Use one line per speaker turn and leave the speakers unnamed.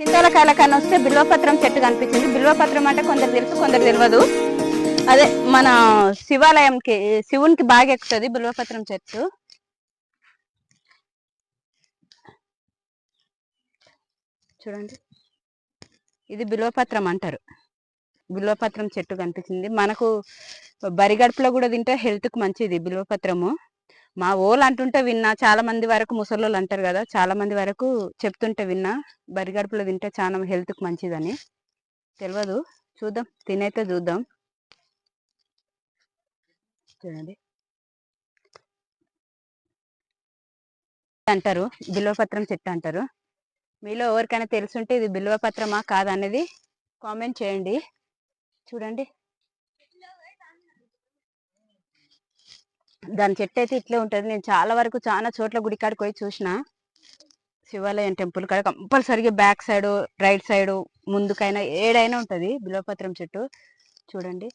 చింతలకాయల కన్నా వస్తే బిల్వపత్రం చెట్టు కనిపించింది బిల్వపత్రం అంటే కొందరు తెలుసు కొందరు తెలియదు. అదే మన శివాలయంకి శివునికి బాగా ఎక్కుతుంది బిల్వపత్రం చెట్టు. చూడండి. ఇది బిల్వపత్రం అంటారు. బిల్వపత్రం చెట్టు కనిపించింది మనకు బరిగడుపులో కూడా తింటే హెల్త్కి మంచిది బిల్వపత్రము. మా ఓలు అంటుంటే విన్నా చాలా మంది వరకు ముసలోళ్ళు అంటారు కదా చాలా మంది వరకు చెప్తుంటే విన్నా బరిగడుపులో తింటే చాలా హెల్త్కి మంచిదని. తెలియదు చూద్దాం. తినైతే చూద్దాం. చూడండి. అంటారు. బిల్వపత్రం చెట్టు అంటారు. మీలో ఎవరికైనా తెలుసుంటే ఇది బిల్వపత్రమా కాదనేది కామెంట్ చేయండి. చూడండి. దాని చెట్టు అయితే ఇట్లే ఉంటుంది. నేను చాలా వరకు చాలా చోట్ల గుడికాడికి పోయి చూసిన. శివాలయం టెంపుల్ కాడ కంపల్సరిగా బ్యాక్ సైడ్ రైట్ సైడ్ ముందుకైనా ఏడైనా ఉంటుంది. బిల్వపత్రం చెట్టు. చూడండి.